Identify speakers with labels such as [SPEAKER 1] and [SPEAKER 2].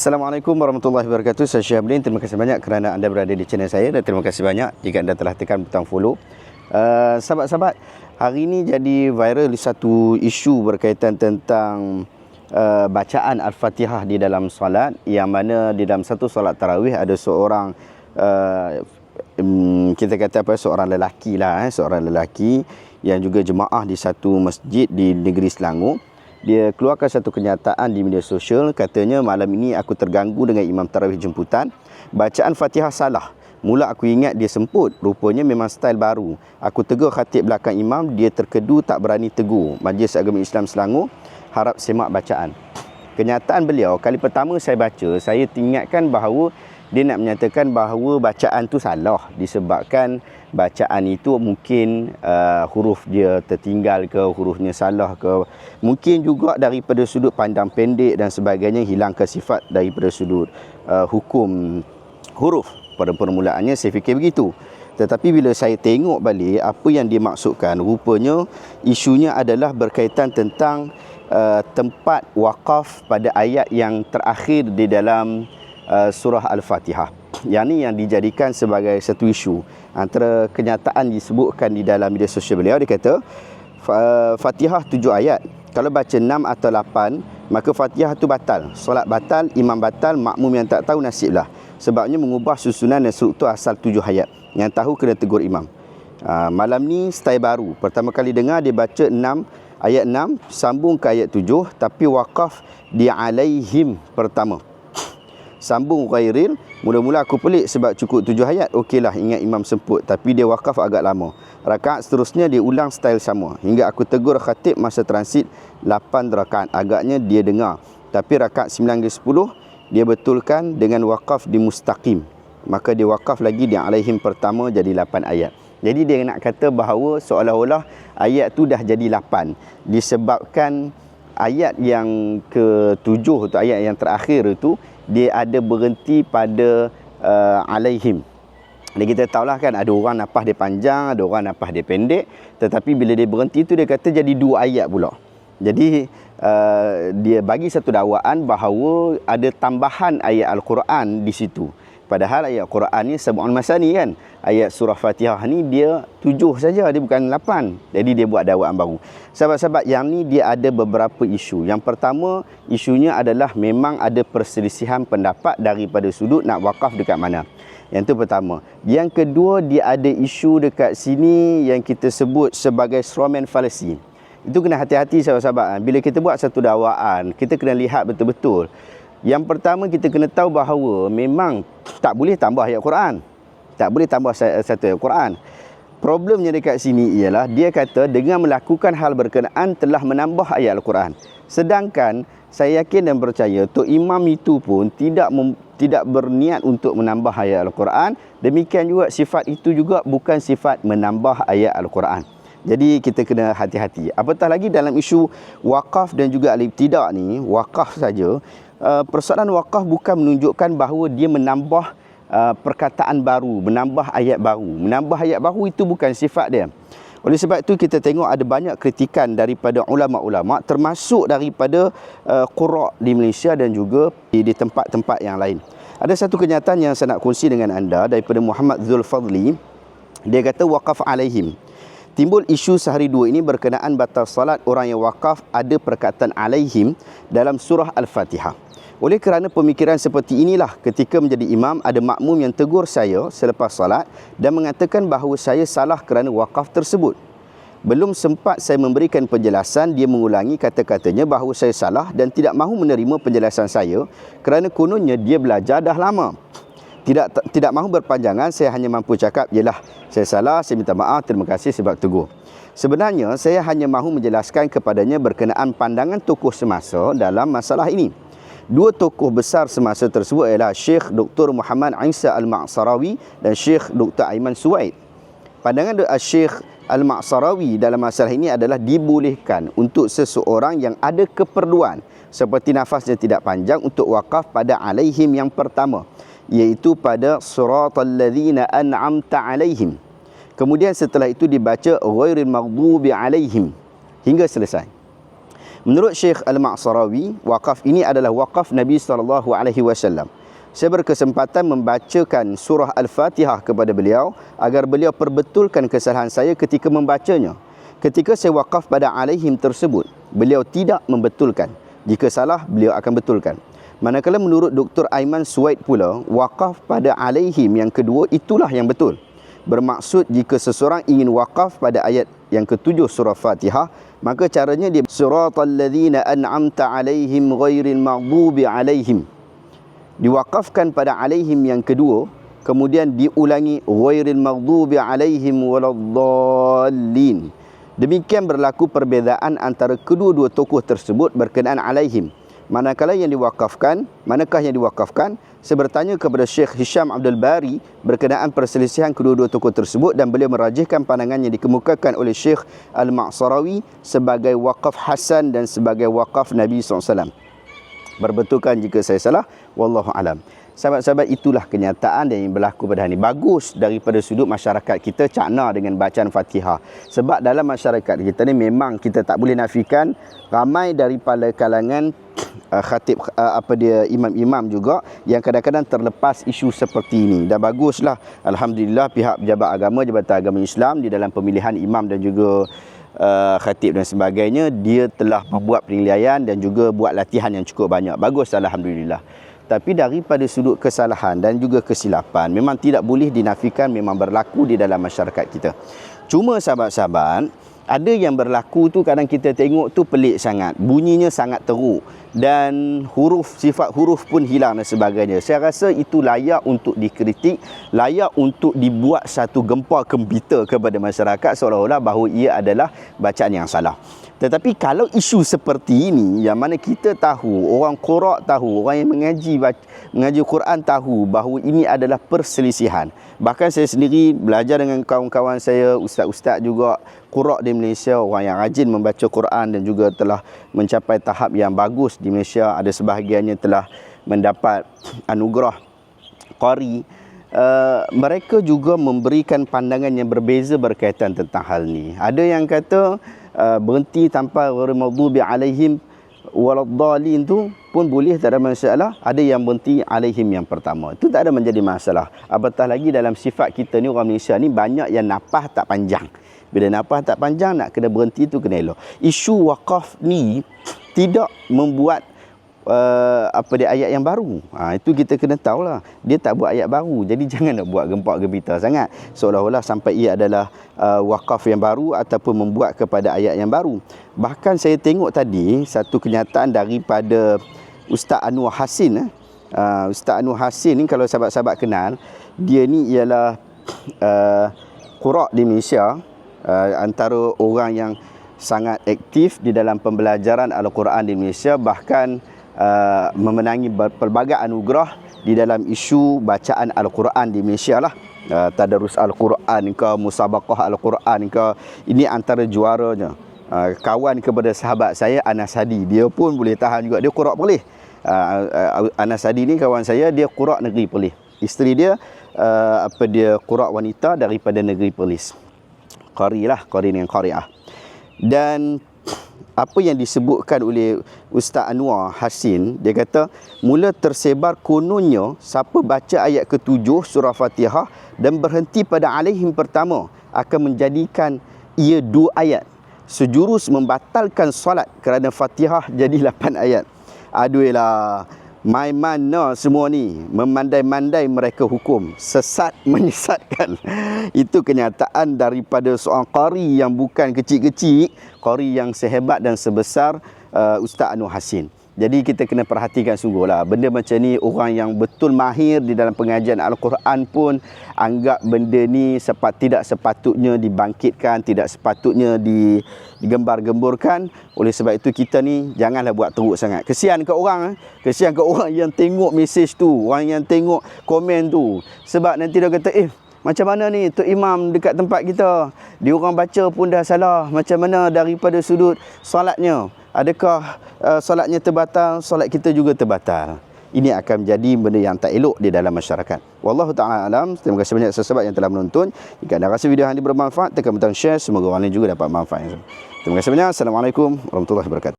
[SPEAKER 1] Assalamualaikum warahmatullahi wabarakatuh. Saya Syekh Abdin. Terima kasih banyak kerana anda berada di channel saya dan terima kasih banyak jika anda telah tekan butang follow. Uh, sahabat-sahabat, hari ini jadi viral satu isu berkaitan tentang uh, bacaan Al-Fatihah di dalam solat yang mana di dalam satu solat tarawih ada seorang uh, kita kata apa seorang lelaki lah eh, seorang lelaki yang juga jemaah di satu masjid di negeri Selangor dia keluarkan satu kenyataan di media sosial. Katanya malam ini aku terganggu dengan imam tarawih jemputan. Bacaan Fatihah salah. Mula aku ingat dia semput. Rupanya memang style baru. Aku tegur khatib belakang imam. Dia terkedu tak berani tegur. Majlis Agama Islam Selangor harap semak bacaan. Kenyataan beliau kali pertama saya baca saya ingatkan bahawa dia nak menyatakan bahawa bacaan tu salah disebabkan bacaan itu mungkin uh, huruf dia tertinggal ke hurufnya salah ke. Mungkin juga daripada sudut pandang pendek dan sebagainya hilangkan sifat daripada sudut uh, hukum huruf pada permulaannya. Saya fikir begitu. Tetapi bila saya tengok balik apa yang dimaksudkan? Rupanya isunya adalah berkaitan tentang uh, tempat wakaf pada ayat yang terakhir di dalam Uh, surah Al-Fatihah. Yang ni yang dijadikan sebagai satu isu. Antara kenyataan disebutkan di dalam media sosial beliau, dia kata, Fatihah tujuh ayat. Kalau baca enam atau lapan, maka Fatihah tu batal. Solat batal, imam batal, makmum yang tak tahu nasiblah. Sebabnya mengubah susunan dan struktur asal tujuh ayat. Yang tahu kena tegur imam. Uh, malam ni style baru. Pertama kali dengar dia baca enam ayat enam, sambung ke ayat tujuh, tapi wakaf di alaihim pertama sambung ghairil mula-mula aku pelik sebab cukup tujuh ayat. Okeylah ingat imam semput tapi dia wakaf agak lama. Rakaat seterusnya dia ulang style sama. Hingga aku tegur khatib masa transit 8 rakaat. Agaknya dia dengar. Tapi rakaat 9 ke 10 dia betulkan dengan wakaf di mustaqim. Maka dia wakaf lagi di alaihim pertama jadi 8 ayat. Jadi dia nak kata bahawa seolah-olah ayat tu dah jadi 8 disebabkan ayat yang ke-7 tu ayat yang terakhir itu dia ada berhenti pada uh, alaihim. Dan kita tahulah kan ada orang nafas dia panjang, ada orang nafas dia pendek. Tetapi bila dia berhenti tu dia kata jadi dua ayat pula. Jadi uh, dia bagi satu dakwaan bahawa ada tambahan ayat Al-Quran di situ. Padahal ayat Quran ni sab'un masani kan. Ayat surah Fatihah ni dia tujuh saja, dia bukan lapan. Jadi dia buat dakwaan baru. Sahabat-sahabat, yang ni dia ada beberapa isu. Yang pertama, isunya adalah memang ada perselisihan pendapat daripada sudut nak wakaf dekat mana. Yang itu pertama. Yang kedua, dia ada isu dekat sini yang kita sebut sebagai strawman fallacy. Itu kena hati-hati sahabat-sahabat. Bila kita buat satu dakwaan, kita kena lihat betul-betul. Yang pertama kita kena tahu bahawa memang tak boleh tambah ayat Quran. Tak boleh tambah satu ayat Quran. Problemnya dekat sini ialah dia kata dengan melakukan hal berkenaan telah menambah ayat Al-Quran. Sedangkan saya yakin dan percaya Tok Imam itu pun tidak mem, tidak berniat untuk menambah ayat Al-Quran. Demikian juga sifat itu juga bukan sifat menambah ayat Al-Quran. Jadi kita kena hati-hati. Apatah lagi dalam isu wakaf dan juga al-ibtidak ni, wakaf saja uh, persoalan wakaf bukan menunjukkan bahawa dia menambah uh, perkataan baru, menambah ayat baru. Menambah ayat baru itu bukan sifat dia. Oleh sebab itu kita tengok ada banyak kritikan daripada ulama-ulama termasuk daripada uh, qurra di Malaysia dan juga di, di tempat-tempat yang lain. Ada satu kenyataan yang saya nak kongsi dengan anda daripada Muhammad Zulfadli. Dia kata waqaf alaihim. Timbul isu sehari dua ini berkenaan batal salat orang yang wakaf ada perkataan alaihim dalam surah Al-Fatihah. Oleh kerana pemikiran seperti inilah ketika menjadi imam ada makmum yang tegur saya selepas salat dan mengatakan bahawa saya salah kerana wakaf tersebut. Belum sempat saya memberikan penjelasan, dia mengulangi kata-katanya bahawa saya salah dan tidak mahu menerima penjelasan saya kerana kononnya dia belajar dah lama. Tidak tidak mahu berpanjangan saya hanya mampu cakap ialah saya salah saya minta maaf terima kasih sebab tegur. Sebenarnya saya hanya mahu menjelaskan kepadanya berkenaan pandangan tokoh semasa dalam masalah ini dua tokoh besar semasa tersebut ialah Syekh Dr Muhammad Isa Al-Ma'sarawi dan Syekh Dr Aiman Suwaid pandangan Syekh Al-Ma'sarawi dalam masalah ini adalah dibolehkan untuk seseorang yang ada keperluan seperti nafasnya tidak panjang untuk wakaf pada alaihim yang pertama iaitu pada suratal ladzina an'amta alaihim. Kemudian setelah itu dibaca ghairil maghdubi alaihim hingga selesai. Menurut Syekh Al-Ma'sarawi, wakaf ini adalah wakaf Nabi sallallahu alaihi wasallam. Saya berkesempatan membacakan surah Al-Fatihah kepada beliau agar beliau perbetulkan kesalahan saya ketika membacanya. Ketika saya wakaf pada alaihim tersebut, beliau tidak membetulkan. Jika salah, beliau akan betulkan. Manakala menurut Dr. Aiman Suwaid pula, wakaf pada alaihim yang kedua itulah yang betul. Bermaksud jika seseorang ingin wakaf pada ayat yang ketujuh surah Fatihah, maka caranya dia suratal ladzina an'amta alaihim ghairil maghdubi alaihim. Diwakafkan pada alaihim yang kedua kemudian diulangi ghairil maghdubi alaihim waladdallin. Demikian berlaku perbezaan antara kedua-dua tokoh tersebut berkenaan alaihim manakala yang diwakafkan manakah yang diwakafkan? Saya bertanya kepada Syekh Hisham Abdul Bari berkenaan perselisihan kedua-dua tokoh tersebut dan beliau merajihkan pandangan yang dikemukakan oleh Syekh Al-Ma'sarawi sebagai wakaf Hasan dan sebagai wakaf Nabi SAW berbetulkan jika saya salah wallahu alam. Sahabat-sahabat itulah kenyataan yang berlaku pada hari ini. Bagus daripada sudut masyarakat kita cakna dengan bacaan Fatihah. Sebab dalam masyarakat kita ni memang kita tak boleh nafikan ramai daripada kalangan uh, khatib uh, apa dia imam-imam juga yang kadang-kadang terlepas isu seperti ini. Dan baguslah alhamdulillah pihak pejabat agama Jabatan Agama Islam di dalam pemilihan imam dan juga uh, khatib dan sebagainya dia telah membuat penilaian dan juga buat latihan yang cukup banyak. Bagus alhamdulillah. Tapi daripada sudut kesalahan dan juga kesilapan memang tidak boleh dinafikan memang berlaku di dalam masyarakat kita. Cuma sahabat-sahabat ada yang berlaku tu kadang kita tengok tu pelik sangat. Bunyinya sangat teruk dan huruf sifat huruf pun hilang dan sebagainya. Saya rasa itu layak untuk dikritik layak untuk dibuat satu gempa kembita kepada masyarakat seolah-olah bahawa ia adalah bacaan yang salah. Tetapi kalau isu seperti ini yang mana kita tahu, orang Quran tahu, orang yang mengaji mengaji Quran tahu bahawa ini adalah perselisihan. Bahkan saya sendiri belajar dengan kawan-kawan saya, ustaz-ustaz juga Quran di Malaysia, orang yang rajin membaca Quran dan juga telah mencapai tahap yang bagus di Malaysia, ada sebahagiannya telah mendapat anugerah qari. Uh, mereka juga memberikan pandangan yang berbeza berkaitan tentang hal ini. Ada yang kata Uh, berhenti tanpa ghairil maghdubi alaihim waladdallin tu pun boleh tak ada masalah. Ada yang berhenti alaihim yang pertama. Itu tak ada menjadi masalah. Apatah lagi dalam sifat kita ni orang Malaysia ni banyak yang napah tak panjang. Bila napah tak panjang nak kena berhenti tu kena elok. Isu wakaf ni tidak membuat uh, apa dia ayat yang baru. Ha, itu kita kena tahulah. Dia tak buat ayat baru. Jadi jangan nak buat gempak gembita sangat. Seolah-olah sampai ia adalah uh, wakaf yang baru ataupun membuat kepada ayat yang baru. Bahkan saya tengok tadi satu kenyataan daripada Ustaz Anwar Hasin. Eh. Uh, Ustaz Anwar Hasin ni kalau sahabat-sahabat kenal, dia ni ialah uh, kurak di Malaysia. Uh, antara orang yang sangat aktif di dalam pembelajaran Al-Quran di Malaysia bahkan uh, memenangi pelbagai anugerah di dalam isu bacaan Al-Quran di Malaysia lah. Uh, tadarus Al-Quran ke, musabaqah Al-Quran ke, ini antara juaranya. Uh, kawan kepada sahabat saya Anas Hadi, dia pun boleh tahan juga, dia kurak boleh. Uh, uh, Anas Hadi ni kawan saya, dia kurak negeri Perlis. Isteri dia, uh, apa dia kurak wanita daripada negeri Perlis. Qari lah, Qari dengan Qari'ah. Dan apa yang disebutkan oleh Ustaz Anwar Hasin dia kata mula tersebar kononnya siapa baca ayat ketujuh surah Fatihah dan berhenti pada alaihim pertama akan menjadikan ia dua ayat. Sejurus membatalkan solat kerana Fatihah jadi lapan ayat. Aduhlah My mana semua ni memandai-mandai mereka hukum. Sesat menyesatkan. Itu kenyataan daripada seorang qari yang bukan kecil-kecil qari yang sehebat dan sebesar uh, Ustaz Anu Hasin jadi kita kena perhatikan sungguh lah. Benda macam ni orang yang betul mahir di dalam pengajian Al-Quran pun anggap benda ni sepat, tidak sepatutnya dibangkitkan, tidak sepatutnya digembar-gemburkan. Oleh sebab itu kita ni janganlah buat teruk sangat. Kesian ke orang, eh? kesian ke orang yang tengok mesej tu, orang yang tengok komen tu. Sebab nanti dia kata, eh macam mana ni Tok Imam dekat tempat kita? Dia orang baca pun dah salah. Macam mana daripada sudut solatnya? Adakah uh, solatnya terbatal solat kita juga terbatal ini akan menjadi benda yang tak elok di dalam masyarakat. Wallahu taala alam. Terima kasih banyak sahabat yang telah menonton. Jika anda rasa video ini bermanfaat, tekan butang share semoga orang lain juga dapat manfaat. Terima kasih banyak. Assalamualaikum warahmatullahi wabarakatuh.